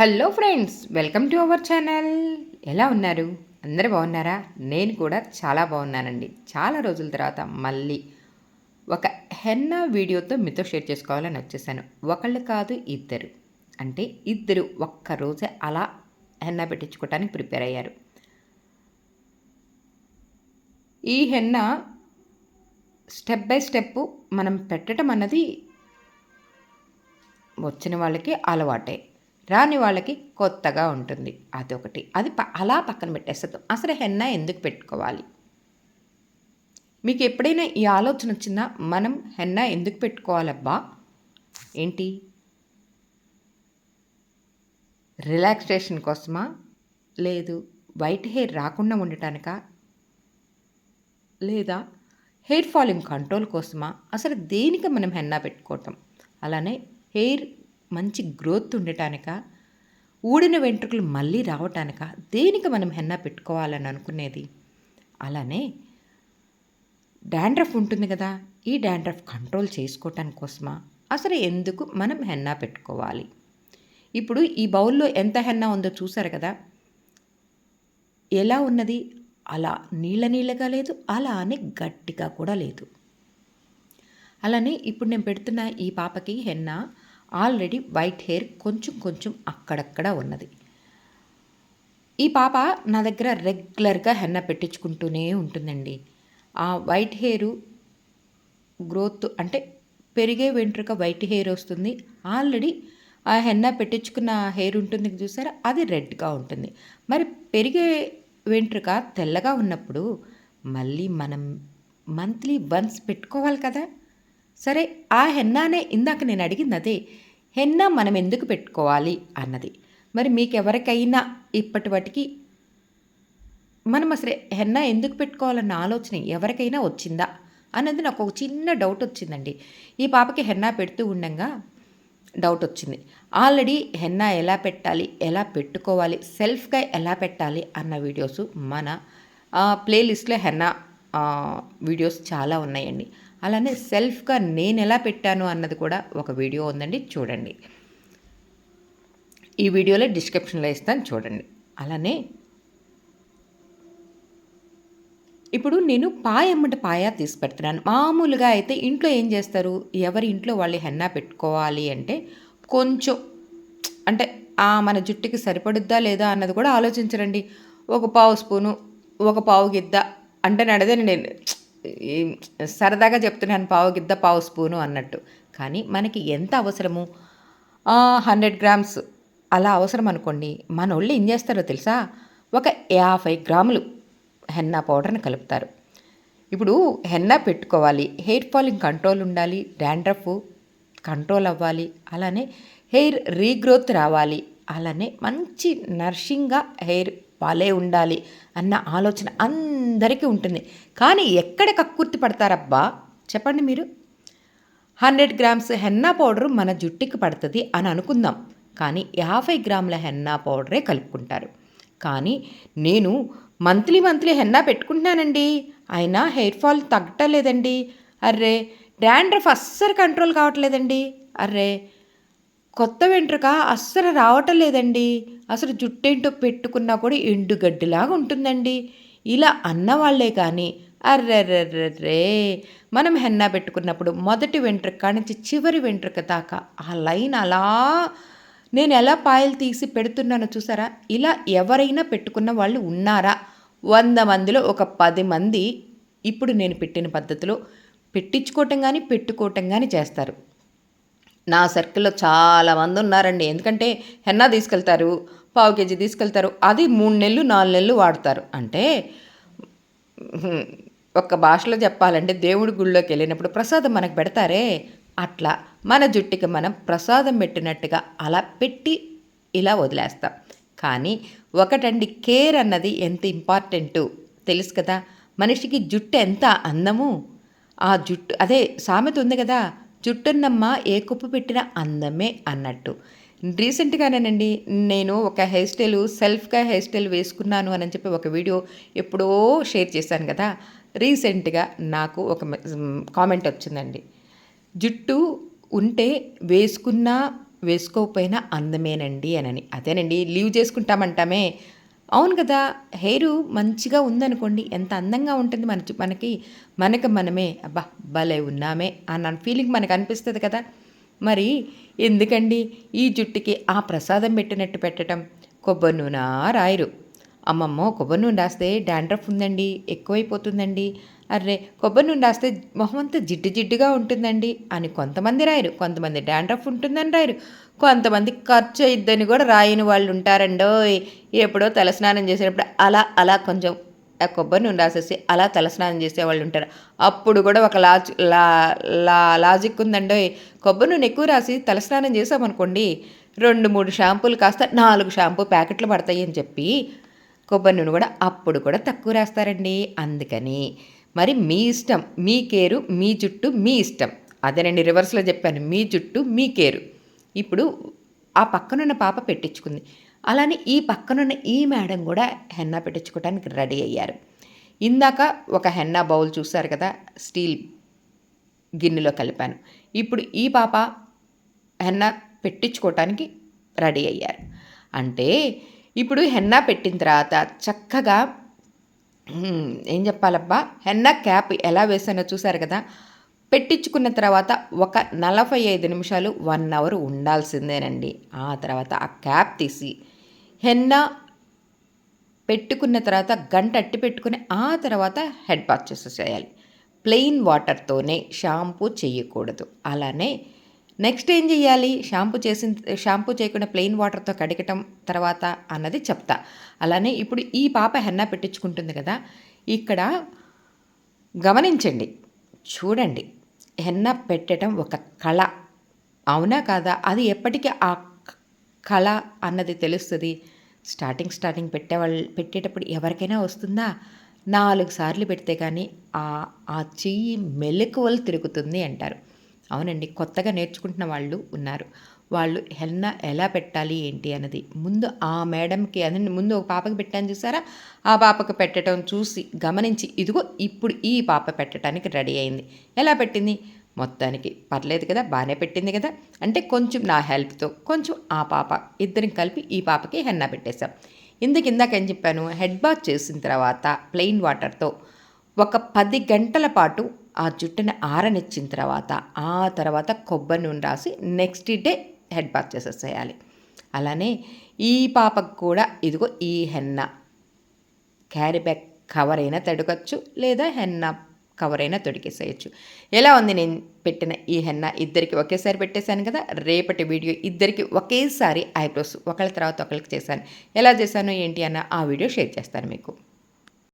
Hello friends welcome to our channel. ఎలా ఉన్నారు? అందరు బాగున్నారా? నేను కూడా చాలా బాగున్నానండి. చాలా రోజుల తర్వాత మళ్ళీ ఒక హెన్న వీడియోతో మీతో షేర్ చేసుకోవాలని వచ్చేసాను. ఒకళ్ళు కాదు ఇద్దరు. అంటే ఇద్దరు ఒక్క రోజే అలా హెన్న పెట్టించుకోవటానికి ప్రిపేర్ అయ్యారు. ఈ హెన్న స్టెప్ బై స్టెప్ మనం పెట్టడం అన్నది వచ్చిన వాళ్ళకి అలవాటే. రాని వాళ్ళకి కొత్తగా ఉంటుంది. అదొకటి. అది ప- అలా పక్కన పెట్టేస్తుంది అసలు హెన్న ఎందుకు పెట్టుకోవాలి? మీకు ఎప్పుడైనా ఈ ఆలోచన వచ్చిందా? మనం హెన్న ఎందుకు పెట్టుకోవాలబ్బా? ఏంటి? రిలాక్సేషన్ కోసమా? లేదు. వైట్ హెయిర్ రాకుండా ఉండటానికా? లేదా హెయిర్ ఫాలింగ్ కంట్రోల్ కోసమా? అసలు దేనికి మనం హెన్నా పెట్టుకోవటం? అలానే హెయిర్ మంచి గ్రోత్ ఉండటానిక? ఊడిన వెంట్రుకలు మళ్ళీ రావటానిక? దేనికి మనం హెన్నా పెట్టుకోవాలని అనుకునేది? అలానే డాండ్రఫ్ ఉంటుంది కదా ఈ డాండ్రఫ్ కంట్రోల్ చేసుకోవటాని కోసమా? అసలు ఎందుకు మనం హెన్నా పెట్టుకోవాలి? ఇప్పుడు ఈ బౌల్లో ఎంత హెన్నా ఉందో చూసారు కదా? ఎలా ఉన్నది? అలా నీళ్ళ నీళ్ళగా లేదు అలా అని గట్టిగా కూడా లేదు. అలానే ఇప్పుడు నేను పెడుతున్న ఈ పాపకి హెన్నా ఆల్రెడీ వైట్ హెయిర్ కొంచెం కొంచెం అక్కడక్కడ ఉన్నది. ఈ పాప నా దగ్గర రెగ్యులర్గా హెన్న పెట్టించుకుంటూనే ఉంటుందండి. ఆ వైట్ హెయిర్ గ్రోత్ అంటే పెరిగే వెంట్రుక వైట్ హెయిర్ వస్తుంది. ఆల్రెడీ ఆ హెన్న పెట్టించుకున్న హెయిర్ ఉంటుంది చూసారా? అది రెడ్గా ఉంటుంది. మరి పెరిగే వెంట్రుక తెల్లగా ఉన్నప్పుడు మళ్ళీ మనం మంత్లీ వన్స్ పెట్టుకోవాలి కదా. సరే ఆ హెన్నానే ఇందాక నేను అడిగింది అదే హెన్నా మనం ఎందుకు పెట్టుకోవాలి అన్నది. మరి మీకు ఎవరికైనా ఇప్పటి మనం అసలు హెన్నా ఎందుకు పెట్టుకోవాలన్న ఆలోచన ఎవరికైనా వచ్చిందా అన్నది నాకు ఒక చిన్న డౌట్ వచ్చిందండి. ఈ పాపకి హెన్నా పెడుతూ ఉండగా డౌట్ వచ్చింది. ఆల్రెడీ హెన్నా ఎలా పెట్టాలి ఎలా పెట్టుకోవాలి సెల్ఫ్గా ఎలా పెట్టాలి అన్న వీడియోస్ మన ప్లేలిస్ట్లో హెన్నా వీడియోస్ చాలా ఉన్నాయండి. అలానే సెల్ఫ్గా నేను ఎలా పెట్టాను అన్నది కూడా ఒక వీడియో ఉందండి చూడండి. ఈ వీడియోలో డిస్క్రిప్షన్లో ఇస్తాను చూడండి. అలానే ఇప్పుడు నేను పాయ అమ్మట పాయ తీసి పెడుతున్నాను. మామూలుగా అయితే ఇంట్లో ఏం చేస్తారు? ఎవరి ఇంట్లో వాళ్ళు హెన్నా పెట్టుకోవాలి అంటే కొంచెం అంటే ఆ మన జుట్టుకి సరిపడుద్దా లేదా అన్నది కూడా ఆలోచించరండి. ఒక పావు స్పూను ఒక పావు గిద్ద అంటే నడదని నేను. ఈ సరదాగా చెప్తున్నాను పావు గిద్ద పావు స్పూను అన్నట్టు. కానీ మనకి ఎంత అవసరము? Hundred grams. అలా అవసరం అనుకోండి మన ఒళ్ళు ఏం చేస్తారో తెలుసా? ఒక యాభై గ్రాములు హెన్నా పౌడర్ని కలుపుతారు. ఇప్పుడు హెన్నా పెట్టుకోవాలి. హెయిర్ ఫాలింగ్ కంట్రోల్ ఉండాలి డాండ్రఫ్ కంట్రోల్ అవ్వాలి అలానే హెయిర్ రీగ్రోత్ రావాలి అలానే మంచి నర్షింగ్గా హెయిర్ వాళ్ళే ఉండాలి అన్న ఆలోచన అందరికీ ఉంటుంది. కానీ ఎక్కడ కక్కుర్తి పడతారబ్బా? చెప్పండి మీరు. హండ్రెడ్ గ్రామ్స్ హెన్నా పౌడర్ మన జుట్టుకి పడుతుంది అని అనుకుందాం. కానీ యాభై గ్రాముల హెన్నా పౌడరే కలుపుకుంటారు. కానీ నేను మంత్లీ మంత్లీ హెన్నా పెట్టుకుంటున్నానండి. అయినా హెయిర్ ఫాల్ తగ్గటలేదండి. అర్రే డాండ్రఫ్ అస్సలు కంట్రోల్ కావట్లేదండి. అర్రే కొత్త వెంట్రుక అస్సలు రావటం లేదండి. అసలు జుట్టేంటో పెట్టుకున్నా కూడా ఎండుగడ్డిలాగా ఉంటుందండి. ఇలా అన్నవాళ్ళే కానీ అర్రర్రర్రే. మనం హెన్నా పెట్టుకున్నప్పుడు మొదటి వెంట్రుక నుంచి చివరి వెంట్రుక దాకా ఆ లైన్ అలా నేను ఎలా పాయలు తీసి పెడుతున్నానో చూసారా? ఇలా ఎవరైనా పెట్టుకున్న వాళ్ళు ఉన్నారా? వంద మందిలో ఒక పది మంది ఇప్పుడు నేను పెట్టిన పద్ధతిలో పెట్టించుకోవటం కానీ పెట్టుకోవటం కానీ చేస్తారు. నా సర్కిల్లో చాలామంది ఉన్నారండి. ఎందుకంటే హెన్నా తీసుకెళ్తారు పావు కేజీ తీసుకెళ్తారు అది మూడు నెలలు నాలుగు నెలలు వాడతారు. అంటే ఒక ఒక్క భాషలో చెప్పాలంటే దేవుడి గుళ్ళోకి వెళ్ళినప్పుడు ప్రసాదం మనకు పెడతారే? అట్లా మన జుట్టుకి మనం ప్రసాదం పెట్టినట్టుగా అలా పెట్టి ఇలా వదిలేస్తాం. కానీ ఒకటండి కేర్ అన్నది ఎంత ఇంపార్టెంటు? తెలుసు కదా మనిషికి జుట్టు ఎంత అందము? ఆ జుట్టు అదే సామెత ఉంది కదా జుట్టున్నమ్మ ఏ కుప్పు పెట్టిన అందమే అన్నట్టు. రీసెంట్గానేనండి నేను ఒక హెయిర్ స్టైల్ సెల్ఫ్గా హెయిర్ స్టైల్ వేసుకున్నాను అని చెప్పి ఒక వీడియో ఎప్పుడో షేర్ చేశాను కదా. రీసెంట్గా నాకు ఒక కామెంట్ వచ్చిందండి. జుట్టు ఉంటే వేసుకున్నా వేసుకోకపోయినా అందమేనండి అనని. అదేనండి లీవ్ చేసుకుంటామంటామే. అవును కదా హెయిర్ మంచిగా ఉందనుకోండి ఎంత అందంగా ఉంటుంది మన మనకి మనకి మనమే అబ్బా భలే ఉన్నామే అన్న ఫీలింగ్ మనకు అనిపిస్తుంది కదా. మరి ఎందుకండి ఈ జుట్టుకి ఆ ప్రసాదం పెట్టినట్టు పెట్టడం? కొబ్బరి నూనె రాయరు. అమ్మమ్మ కొబ్బరి నూనె రాస్తే డాండ్రఫ్ ఉందండి ఎక్కువైపోతుందండి. అర్రే కొబ్బరి నూనె రాస్తే మొహం అంతా జిడ్డు జిడ్డుగా ఉంటుందండి అని కొంతమంది రాయరు. కొంతమంది డాండ్రఫ్ ఉంటుందని రాయరు. కొంతమంది ఖర్చు అయిద్దని కూడా రాయని వాళ్ళు ఉంటారండోయ్. ఎప్పుడో తలస్నానం చేసేటప్పుడు అలా అలా కొంచెం ఆ కొబ్బరి నూనె రాసేసి అలా తలస్నానం చేసేవాళ్ళు ఉంటారు. అప్పుడు కూడా ఒక లాజ్ లా లా లాజిక్ ఉందండో కొబ్బరి నూనె ఎక్కువ రాసి తలస్నానం చేసామనుకోండి రెండు మూడు షాంపూలు కాస్త నాలుగు షాంపూ ప్యాకెట్లు పడతాయి అని చెప్పి కొబ్బరి నూనె కూడా అప్పుడు కూడా తక్కువ రాస్తారండి. అందుకని మరి మీ ఇష్టం మీ కేరు మీ జుట్టు మీ ఇష్టం. అదేనండి రివర్స్లో చెప్పాను మీ జుట్టు మీ కేరు. ఇప్పుడు ఆ పక్కనున్న పాప పెట్టించుకుంది. అలానే ఈ పక్కనున్న ఈ మేడం కూడా హెన్నా పెట్టించుకోవడానికి రెడీ అయ్యారు. ఇందాక ఒక హెన్నా బౌల్ చూశారు కదా స్టీల్ గిన్నెలో కలిపాను. ఇప్పుడు ఈ పాప హెన్నా పెట్టించుకోవటానికి రెడీ అయ్యారు. అంటే ఇప్పుడు హెన్నా పెట్టిన తర్వాత చక్కగా ఏం చెప్పాలబ్బా? హెన్నా క్యాప్ ఎలా వేసానో చూసారు కదా? పెట్టించుకున్న తర్వాత ఒక నలభై ఐదు నిమిషాలు వన్ అవర్ ఉండాల్సిందేనండి. ఆ తర్వాత ఆ క్యాప్ తీసి హెన్నా పెట్టుకున్న తర్వాత గంట అట్టి పెట్టుకుని ఆ తర్వాత హెడ్ బాత్ చేసేసేయాలి. ప్లెయిన్ వాటర్తోనే షాంపూ చేయకూడదు. అలానే నెక్స్ట్ ఏం చేయాలి షాంపూ చేసిన షాంపూ చేయకుండా ప్లెయిన్ వాటర్తో కడగటం తర్వాత అన్నది చెప్తా. అలానే ఇప్పుడు ఈ పాప హెన్నా పెట్టించుకుంటుంది కదా ఇక్కడ గమనించండి. చూడండి హెన్న పెట్టడం ఒక కళ. అవునా కాదా? అది ఎప్పటికీ ఆ కళ అన్నది తెలుస్తుంది. స్టార్టింగ్ స్టార్టింగ్ పెట్టేవాళ్ళు పెట్టేటప్పుడు ఎవరికైనా వస్తుందా? నాలుగు సార్లు పెడితే కానీ ఆ ఆ చెయ్యి మెలకువలు తిరుగుతుంది అంటారు. అవునండి కొత్తగా నేర్చుకుంటున్న వాళ్ళు ఉన్నారు. వాళ్ళు హెన్న ఎలా పెట్టాలి ఏంటి అన్నది. ముందు ఆ మేడంకి అదే ముందు ఒక పాపకి పెట్టాను చూసారా? ఆ పాపకు పెట్టడం చూసి గమనించి ఇదిగో ఇప్పుడు ఈ పాప పెట్టడానికి రెడీ అయింది. ఎలా పెట్టింది? మొత్తానికి పర్లేదు కదా బాగానే పెట్టింది కదా. అంటే కొంచెం నా హెల్ప్తో కొంచెం ఆ పాప ఇద్దరం కలిపి ఈ పాపకి హెన్నా పెట్టేశాం. ఇందుకు ఇందాకేం చెప్పాను? హెడ్ బాత్ చేసిన తర్వాత ప్లెయిన్ వాటర్తో ఒక పది గంటల పాటు ఆ జుట్టుని ఆరనిచ్చిన తర్వాత ఆ తర్వాత కొబ్బరి నూనె రాసి నెక్స్ట్ డే హెడ్ బాత్ చేసేసేయాలి. అలానే ఈ పాపకు కూడా ఇదిగో ఈ హెన్న. క్యారీ బ్యాగ్ కవర్ అయినా తడగచ్చు లేదా హెన్న కవర్ అయినా తొడిగేసేయచ్చు. ఎలా ఉంది నేను పెట్టిన ఈ హెన్న? ఇద్దరికి ఒకేసారి పెట్టేశాను కదా రేపటి వీడియో ఇద్దరికి ఒకేసారి ఐబ్రోస్ ఒకళ్ళ తర్వాత ఒకరికి చేశాను. ఎలా చేశాను ఏంటి అన్న ఆ వీడియో షేర్ చేస్తాను మీకు.